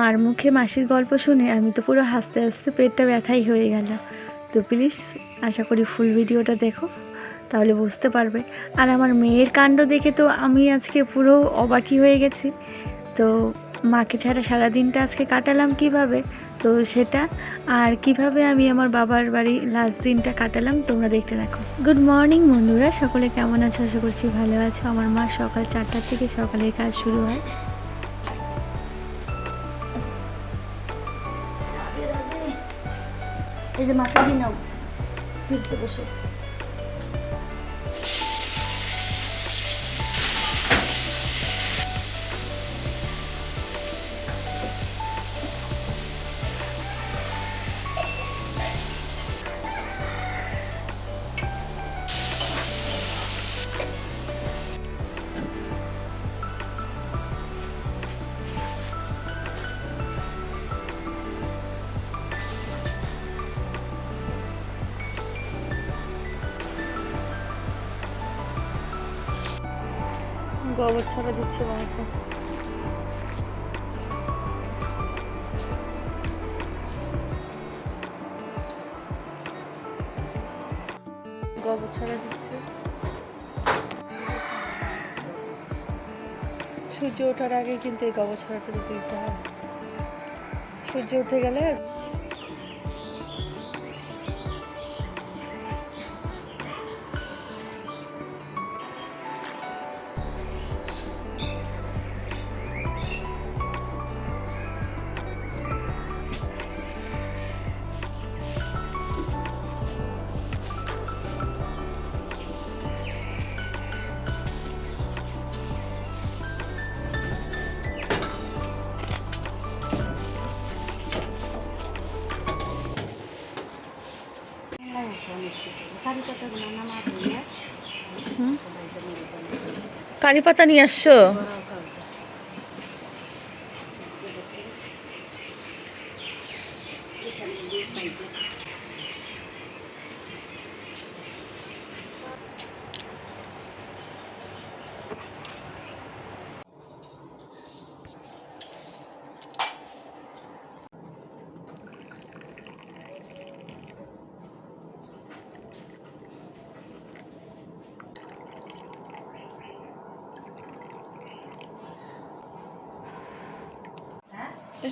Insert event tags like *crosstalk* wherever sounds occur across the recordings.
মার মুখে মাসির গল্প শুনে আমি তো পুরো হাসতে হাসতে পেটটা ব্যথাই হয়ে গেল। তো প্লিজ, আশা করি ফুল ভিডিওটা দেখো, তাহলে বুঝতে পারবে। আর আমার মেয়ের কাণ্ড দেখে তো আমি আজকে পুরো অবাকি হয়ে গেছি। তো মাকে ছাড়া সারা দিনটা আজকে কাটালাম কীভাবে? তো সেটা, আর কীভাবে আমি আমার বাবার বাড়ি লাস্ট দিনটা কাটালাম, তোমরা দেখতে দেখো গুড মর্নিং বন্ধুরা, সকলে কেমন আছো? আশা করছি ভালো আছো। আমার মা সকাল চারটার থেকে সকালের কাজ শুরু হয়। এই যে দিয়ে নাও। ফিরতে বসো। গোবর ছড়া দিচ্ছে বাড়িতে গোবর ছড়া দিচ্ছে। সূর্য ওঠার আগে কিন্তু এই গোবর ছড়াটা দিতে হয়। সূর্য উঠে গেলে কারি পাতা নিয়ে আসছো?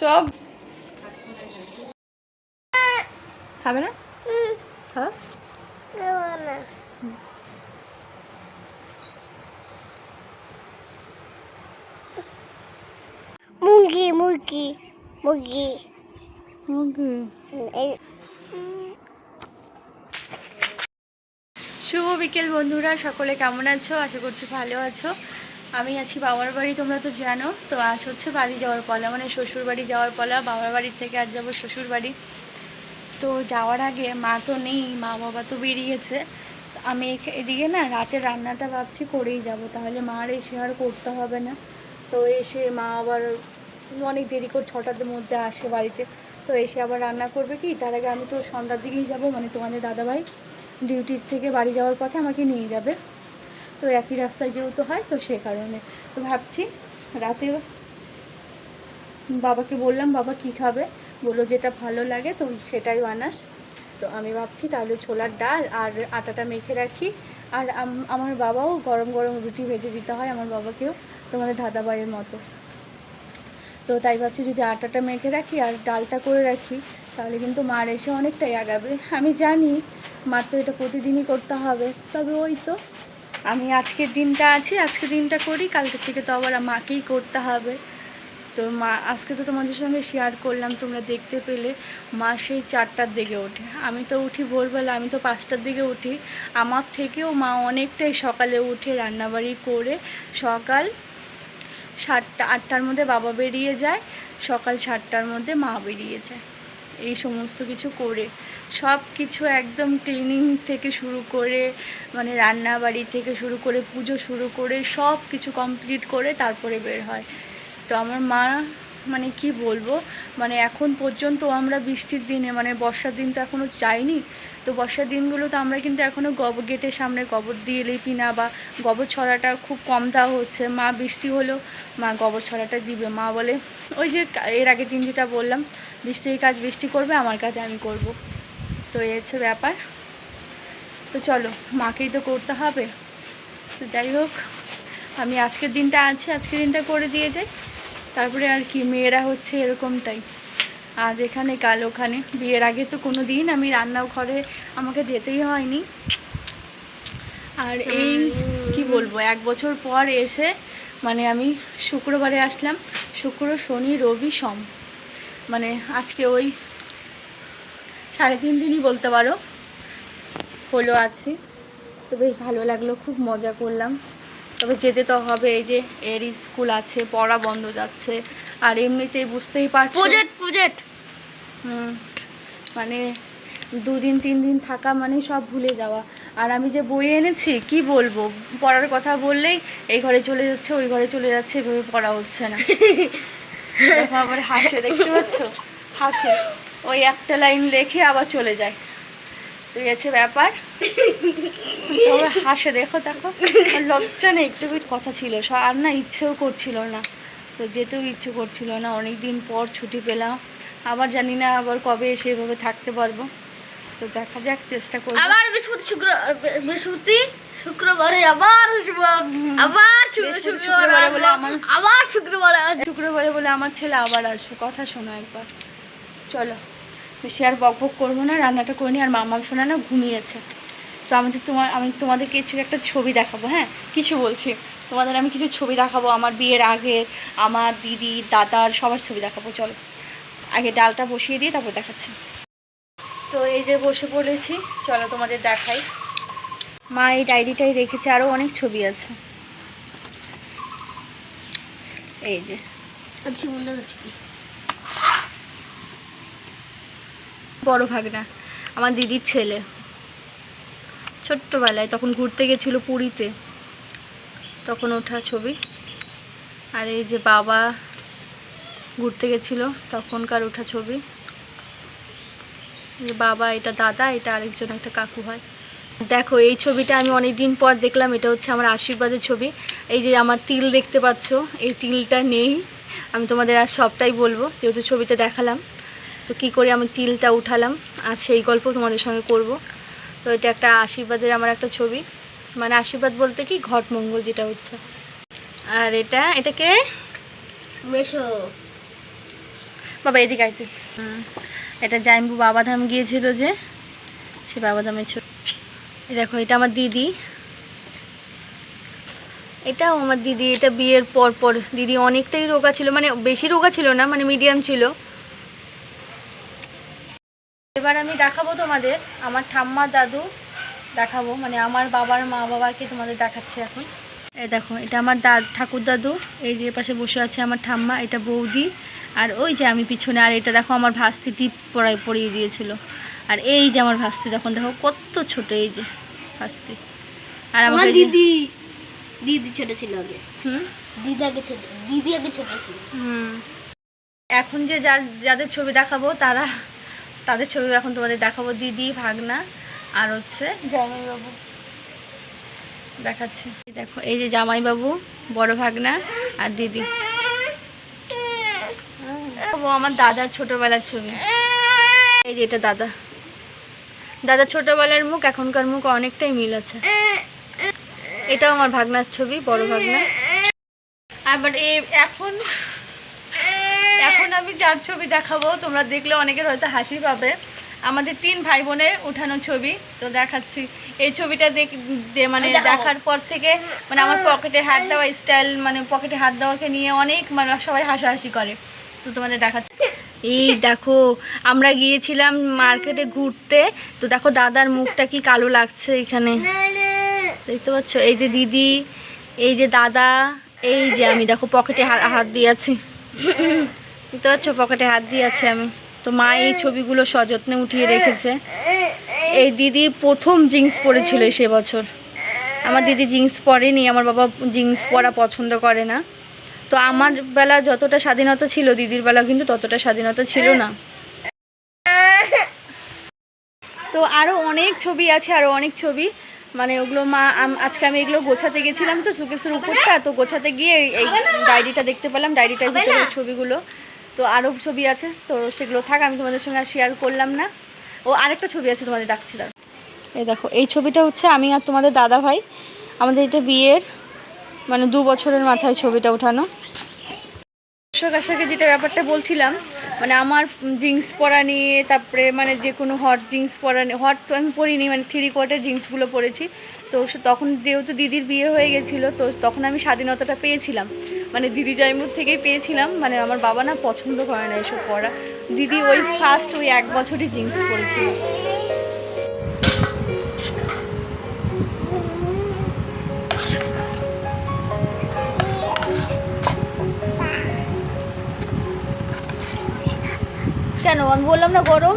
সব খাবে না? হ্যাঁ মুরগি মুরগি মুরগি। এই শুভ বিকেল বন্ধুরা সকলে কেমন আছো? আশা করছি ভালো আছো। আমি আছি বাবার বাড়ি, তোমরা তো জানো। তো আজ হচ্ছে বাড়ি যাওয়ার পালা মানে শ্বশুর বাড়ি যাওয়ার পালা। বাবার বাড়ি থেকে আজ যাব শ্বশুর বাড়ি। তো যাওয়ার আগে মা তো নেই মা বাবা তো বেরিয়েছে। আমি এদিকে না রাতে রান্নাটা ভাবছি করেই যাব, তাহলে মার এসে আর করতে হবে না। তো এসে মা আবার অনেক দেরি করে ছটার মধ্যে আসে বাড়িতে। তো এসে আবার রান্না করবে কি? তার আগে আমি তো সন্ধ্যার দিকেই যাব মানে তোমাদের দাদাভাই ডিউটির থেকে বাড়ি যাওয়ার পথে আমাকে নিয়ে যাবে। তো একই রাস্তায় যেহেতু হয়, তো সে কারণে। তো ভাবছি রাতে বাবাকে বললাম, বাবা কি খাবে? বলল, যেটা ভালো লাগে তো সেটাই বানাস তো আমি ভাবছি তাহলে ছোলার ডাল আর আটাটা মেখে রাখি। আর আমার বাবাও গরম গরম রুটি ভেজে দিতে হয় আমার বাবাকেও, তোমাদের দাদাবাইয়ের মতো। তো তাই ভাবছি যদি আটাটা মেখে রাখি আর ডালটা করে রাখি, তাহলে কিন্তু মার এসে অনেকটাই আগাবে। আমি জানি মার তো এটা প্রতিদিনই করতে হবে, তবে ওই তো আমি আজকের দিনটা আছি আজকের দিনটা করি, কালকে থেকে তো আবার মাকেই করতে হবে। তো মা, আজকে তো তোমাদের সঙ্গে শেয়ার করলাম, তোমরা দেখতে পেলে, মা সেই চারটার দিকে ওঠে। আমি তো উঠি ভোরবেলা, আমি তো পাঁচটার দিকে উঠি। আমার থেকেও মা অনেকটাই সকালে উঠে রান্নাবাড়ি করে সকাল সাতটা, আটটার মধ্যে বাবা বেরিয়ে যায়, সকাল সাতটার মধ্যে মা বেরিয়ে যায়। এই সমস্ত কিছু করে, সব কিছু একদম ক্লিনিং থেকে শুরু করে মানে রান্না বাড়ি থেকে শুরু করে, পুজো শুরু করে সব কিছু কমপ্লিট করে তারপরে বের হয়। তো আমার মা মানে কি বলব? মানে এখন পর্যন্ত আমরা বৃষ্টির দিনে মানে বর্ষার দিন তো এখনও যাইনি তো বর্ষার দিনগুলো তো আমরা কিন্তু এখনও গোবর গেটের সামনে গোবর দিয়ে লিপি না বা গোবর ছড়াটা খুব কম দেওয়া হচ্ছে। মা বৃষ্টি হলো মা গোবর ছড়াটা দিবে। মা বলে, ওই যে এর আগে দিন যেটা বললাম, বৃষ্টির কাজ বৃষ্টি করবে, আমার কাজ আমি করব। তো এই হচ্ছে ব্যাপার। তো চলো, মাকেই তো করতে হবে। তো যাই হোক, আমি আজকের দিনটা আছি, আজকের দিনটা করে দিয়ে যাই। তারপরে আর কি, মেয়েরা হচ্ছে এরকমটাই। আজ এখানে, কাল ওখানে। বিয়ের আগে তো কোনো দিন আমি রান্না ঘরে আমাকে যেতেই হয়নি। আর এই কি বলব, এক বছর পর এসে মানে আমি শুক্রবারে আসলাম। শুক্র, শনি, রবি, সোম। মানে আজকে ওই সাড়ে তিন দিনই বলতে পারো। হলো আছি। তো বেশ ভালো লাগল, খুব মজা করলাম। তবে যেতে তো হবে এই যে এর স্কুল আছে পড়া বন্ধ যাচ্ছে আর এমনিতেই বুঝতেই পারছ। প্রজেক্ট প্রজেক্ট হুম, মানে দুদিন তিন দিন থাকা মানে সব ভুলে যাওয়া। আর আমি যে বই এনেছি কি বলব? পড়ার কথা বললেই এই ঘরে চলে যাচ্ছে ওই ঘরে চলে যাচ্ছে এভাবে পড়া হচ্ছে না। *laughs* আবার হাসে দেখতে পাচ্ছ? হাসে। ওই একটা লাইন লেখে আবার চলে যায়। তো এই হচ্ছে ব্যাপার হাসে দেখো দেখো। লজ্জা নেই একটু কথা ছিল। আর না ইচ্ছেও করছিল না। তো যেতেও ইচ্ছে করছিল না। অনেক দিন পর ছুটি পেলাম। আবার জানি না আবার কবে এসে এভাবে থাকতে পারব। তো দেখা যাক চেষ্টা করব। আবার বৃহস্পতি শুক্র বৃহস্পতি শুক্রবারে আবার আবার শুক্রবারে শুক্রবারে বলে আমার- আবার শুক্রবারে শুক্রবারে বলে আমার ছেলে আবার আসবে। কথা শোনো একবার। চলো। বেশি আর বক বক করব না, রান্নাটা করে নিই আর মামাম শোনা না ঘুমিয়েছে। তো আমাদের তোমার আমি তোমাদের কিছু একটা ছবি দেখাবো হ্যাঁ? কিছু বলছি। তোমাদের আমি কিছু ছবি দেখাবো, আমার বিয়ের আগে, আমার দিদি, দাদার সবার ছবি দেখাবো, চলো। আগে ডালটা বসিয়ে দিয়ে তারপর দেখাচ্ছি। তো এই যে বসে পড়েছি, চলো তোমাদের দেখাই। মা এই ডায়েরিটাই রেখেছে আরও অনেক ছবি আছে। এই যে। আচ্ছা বন্ধু আছে বড় ভাগনা, আমার দিদির ছেলে। ছোট্টবেলায় তখন ঘুরতে গেছিল পুরীতে। তখন ওঠা ছবি। আর এই যে বাবা ঘুরতে গেছিল, তখনকার ওঠা ছবি। বাবা, এটা দাদা, এটা আরেকজন, একটা কাকু হয়। দেখো, এই ছবিটা আমি অনেক দিন পর দেখলাম, এটা হচ্ছে আমার আশীর্বাদের ছবি। এই যে আমার তিল দেখতে পাচ্ছ, এই তিলটা নেই। আমি তোমাদের আর সবটাই বলব, যেহেতু ছবিতে দেখালাম। তো কী করে আমি তিলটা উঠালাম? আজ সেই গল্প তোমাদের সঙ্গে করব। তো এটা একটা আশীর্বাদের আমার একটা ছবি। মানে আশীর্বাদ বলতে কি? ঘট মঙ্গল যেটা হচ্ছে। আর এটা এটাকে মেশো। বাবা এদিকে আয় তুই। এটা জাইম্বু বাবাধাম গিয়েছিল যে সে বাবাধামের ছবি। দেখো এটা আমার দিদি। এটাও আমার দিদি। এটা বিয়ের পর পর। দিদি অনেকটাই রোগা ছিল। মানে বেশি রোগা ছিল না মানে মিডিয়াম ছিল। এবার আমি দেখাবো তোমাদের আমার ঠাম্মা দাদু দেখাবো মানে আমার বাবার মা বাবাকে তোমাদের দেখাচ্ছে এখন। এই দেখো এটা আমার দা ঠাকুর দাদু এই যে পাশে বসে আছে আমার ঠাম্মা এটা বৌদি আর ওই যে আমি পিছনে আর এটা দেখো আমার ভাস্তি টিপ পরাই পরিয়ে দিয়েছিল। আর এই যে আমার ভাস্তি দেখুন দেখো কত ছোট এই যে ভাস্তি। আর আমার দিদি দিদি দিদি ছোট ছিল আগে। হুম? দিদি আগে ছোট দিদি আগে ছোট ছিল। হুম। এখন যে যার যাদের ছবি দেখাবো তারা তাদের ছবি এখন তোমাদের দেখাবো। দিদি ভাগনা আর হচ্ছে জামাইবাবু। দেখাচ্ছি। দেখো এই যে জামাইবাবু বড় ভাগনা আর দিদি। ও আমার দাদার ছোটবেলার ছবি। এই যে এটা দাদা। দাদা ছোটবেলার মুখ এখনকার মুখ অনেকটাই মিল আছে। এটাও আমার ভাগনার ছবি বড় ভাগনা। আবার এ এখন এখন আমি যার ছবি দেখাবো তোমরা দেখলে অনেকের হয়তো হাসি পাবে। আমাদের তিন ভাই বোনের উঠানো ছবি তো দেখাচ্ছি। এই ছবিটা দেখ মানে দেখার পর থেকে মানে আমার পকেটে হাত দেওয়া স্টাইল মানে পকেটে হাত দেওয়াকে নিয়ে অনেক মানে সবাই হাসাহাসি করে। তো তোমাদের দেখাচ্ছি। এই দেখো আমরা গিয়েছিলাম মার্কেটে ঘুরতে। তো দেখো দাদার মুখটা কি কালো লাগছে এখানে। দেখতে পাচ্ছ? এই যে দিদি এই যে দাদা এই যে আমি দেখো পকেটে হাত দিয়ে আছি দেখতে পাচ্ছ পকেটে হাত দিয়ে আছি আমি। তো মা এই ছবিগুলো সযত্নে উঠিয়ে রেখেছে। এই দিদি প্রথম জিন্স পরেছিল সে বছর। আমার দিদি জিন্স পরেনি, আমার বাবা জিন্স পরা পছন্দ করে না। তো আমার বেলা যতটা স্বাধীনতা ছিল, দিদির বেলা কিন্তু ততটা স্বাধীনতা ছিল না। তো আরও অনেক ছবি আছে আরও অনেক ছবি। মানে ওগুলো মা আজকে আমি এগুলো গোছাতে গেছিলাম তো সুকেশের উপরটা। তো গোছাতে গিয়ে এই- এই ডায়েরিটা দেখতে পেলাম, ডায়েরিটার ভিতরে ছবিগুলো। তো আরও ছবি আছে, তো সেগুলো থাক, আমি তোমাদের সঙ্গে আর শেয়ার করলাম না। ও, আরেকটা ছবি আছে তোমাদের ডাকছি দাঁড়াও। এই দেখো, এই ছবিটা হচ্ছে আমি আর তোমাদের দাদা ভাই, আমাদের এটা বিয়ের মানে দু বছরের মাথায় ছবিটা ওঠানো। দর্শক আশাকে যেটা ব্যাপারটা বলছিলাম মানে আমার জিন্স পরা নিয়ে, তারপরে মানে যে কোনো হট জিন্স পরা নিয়ে হট তো আমি পরিনি মানে থ্রি কোয়ার্টের জিন্সগুলো পরেছি। তো তখন যেহেতু দিদির বিয়ে হয়ে গেছিল, তো তখন আমি স্বাধীনতাটা পেয়েছিলাম। মানে দিদি জয়মুর থেকেই পেয়েছিলাম মানে আমার বাবা না পছন্দ করে না এসব পরা দিদি ওই ফার্স্ট ওই এক বছরই জিন্স পরেছিল কেন? আমি বললাম না গরম?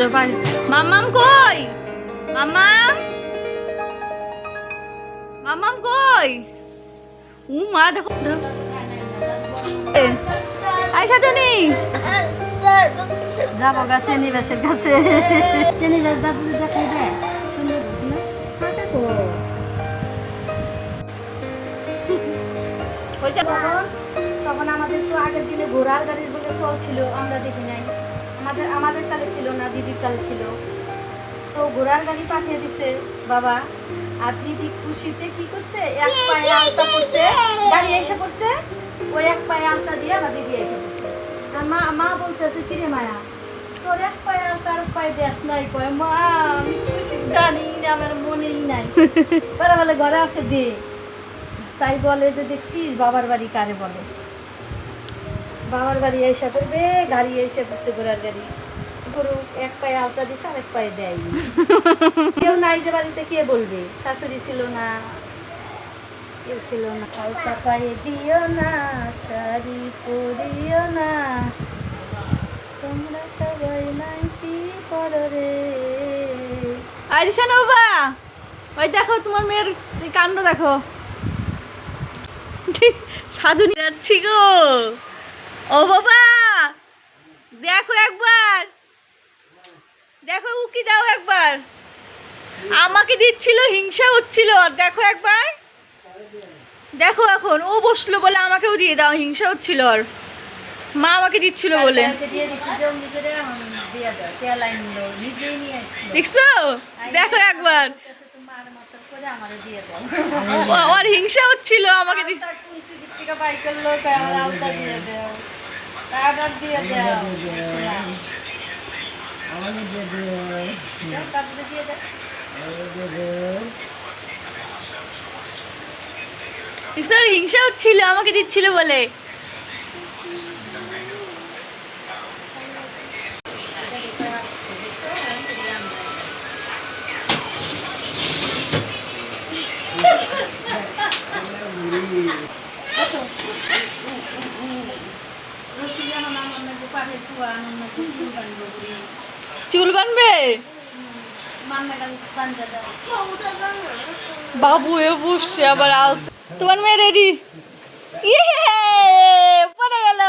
জপান মাম্মাম কই? মাম্মাম? মাম্মাম কই? উ মা, দেখো। আই সাজনি। যাব গা শ্রেণীবাসের কাছে। শ্রেণীবাস দাদু দেখাই দেয় হয়েছে। তখন আমাদের তো আগের দিনে ঘোড়ার গাড়ির বলে চলছিল, আমরা দেখি নাই। আমাদের আমাদের কালে ছিল না দিদির কালে ছিল। তো ঘোড়ার গাড়ি পাঠিয়ে দিছে বাবা। আর দিদি খুশিতে কি করছে? এক পায়ে আলতা করছে গাড়ি এসে করছে ওই এক পায়ে আলতা দিয়ে আমার দিদি এসে করছে আর মা মা বলতেছে কিরে মায়া তোর এক পায়ে আলতা আর পায়ে দেশ নাই। কয় মা আমি খুশি জানি না আমার মনেই নাই। *laughs* তারা বলে ঘরে আছে দে। তাই বলে যে দেখছিস বাবার বাড়ি কারে বলে? বাবার বাড়ি এসে করবে গাড়ি এসে করছে ঘোড়ার গাড়ি। গরু এক পায়ে আলতা দিছে আর এক পায়ে দেয়নি। কেউ নাই যে বাড়িতে, কে বলবে? শাশুড়ি ছিল না, কেউ ছিল না। আলতা পায়ে দিও না, শাড়ি পরিও না। তোমরা সবাই নাইটি করো রে। আইসা না বাবা ওই দেখো তোমার মেয়ের কাণ্ড দেখো। সাজুনি যাচ্ছি গো। ও বাবা! দেখো একবার। দেখো উকি দাও একবার। আমাকে দিচ্ছিল হিংসা হচ্ছিল। দেখো একবার। দেখো এখন ও বসল বলে আমাকেও দিয়ে দাও হিংসা হচ্ছিল আর। মা আমাকে দিচ্ছিল বলে। দেখছ? দেখো একবার। ওর হিংসা হচ্ছিল আমাকে থেকে। ঈশ্বর হিংসা হচ্ছিল আমাকে দিচ্ছিল বলে রশি এখন আমার নাকি পাঠে চুয়া, আমার নাকি চুল বাঁধবো বলে। চুল বানবে মান্না গান বান্ধা দাও। বাবু এ বসছে আবার তোমার মেয়ে রেডি ইয়ে পড়ে গেল।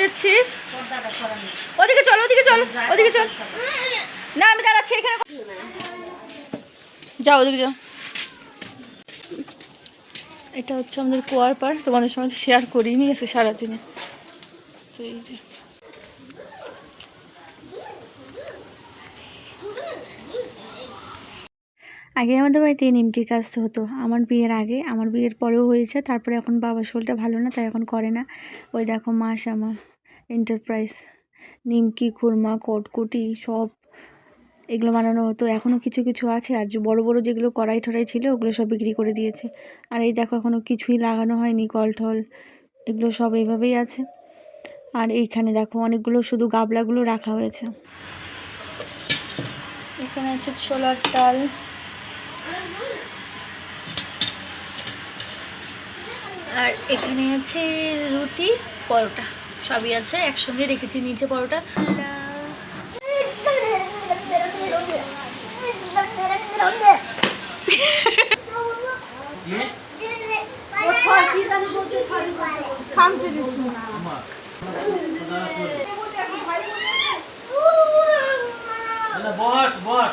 যাচ্ছিস। ওদিকে চল ওদিকে চল ওদিকে চল। না আমি দাঁড়াচ্ছি এখানে। যাও ওদিকে যাও। এটা হচ্ছে আমাদের কুয়ার পার, তোমাদের সঙ্গে শেয়ার করিনি আজকে সারাদিনে। তো এই যে। আগে আমাদের বাড়িতে নিমকির কাজ হতো। আমার বিয়ের আগে, আমার বিয়ের পরেও হয়েছে, তারপরে এখন বাবার শরীরটা ভালো না, তাই এখন করে না। ওই দেখো মাস আমার এন্টারপ্রাইজ নিমকি, খুরমা, কটকুটি, সব এগুলো বানানো হতো। এখনও কিছু কিছু আছে। আর যে বড় বড় যেগুলো কড়াই টড়াই ছিল, ওগুলো সব বিক্রি করে দিয়েছে। আর এই দেখো, এখনও কিছুই লাগানো হয়নি। কল টল এগুলো সব এইভাবেই আছে। আর এইখানে দেখো, অনেকগুলো শুধু গাবলাগুলো রাখা হয়েছে। এখানে আছে ছোলার ডাল। আর এখানে আছে রুটি, পরোটা। সবই আছে। একসঙ্গে রেখেছি নিচে পরোটা ও ছয় কি জানি বলছে, ছয় বলছে। দিচ্ছি বস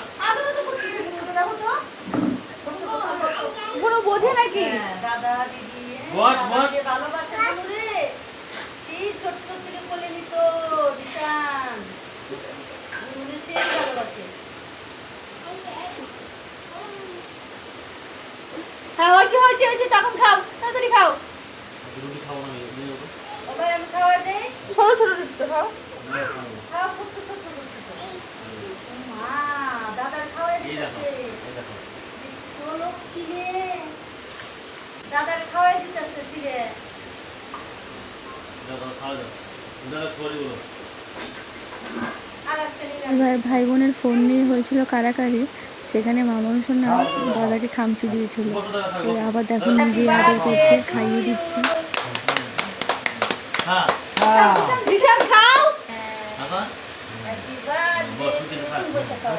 বোঝে নাকি হ্যাঁ, দাদা দিদি বস, বস। ভালোবাসে সেই ছোট্ট থেকে কোলে নিত দিশান সেই ভালোবাসে হ্যাঁ হয়েছে হয়েছে হয়েছে তখন খাও তাড়াতাড়ি খাও খাব না নিয়ে যাব ওকে আমি খাওয়া দেই ছোট ছোট রুটি খাও। খাও মা দাদার দিতেছে। সোলো দাদার দিতেছে ছিলে ভাই ভাই বোনের ফোন নিয়ে হয়েছিল কারাকারি সেখানে মামনসন না দাদাকে খামচি দিয়েছিল। আবার দেখো নিজে আদর করছে খাইয়ে দিচ্ছে। হ্যাঁ দিশান খাও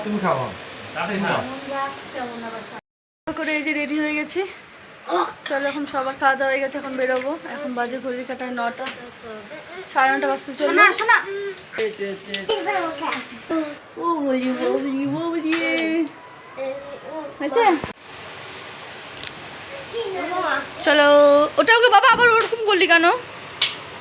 তুমি তাড়াতাড়ি করে এই যে রেডি হয়ে গেছি। চলো এখন সবার খাওয়া দাওয়া হয়ে গেছে এখন বেরোবো। এখন বাজে ঘড়ি কাটায় নটা। সাড়ে নটা বাজতে চলবে শোনা ও বলি বলি বলি। আচ্ছা চলো ওটা ওকে বাবা আবার ওরকম করলি কেন? ও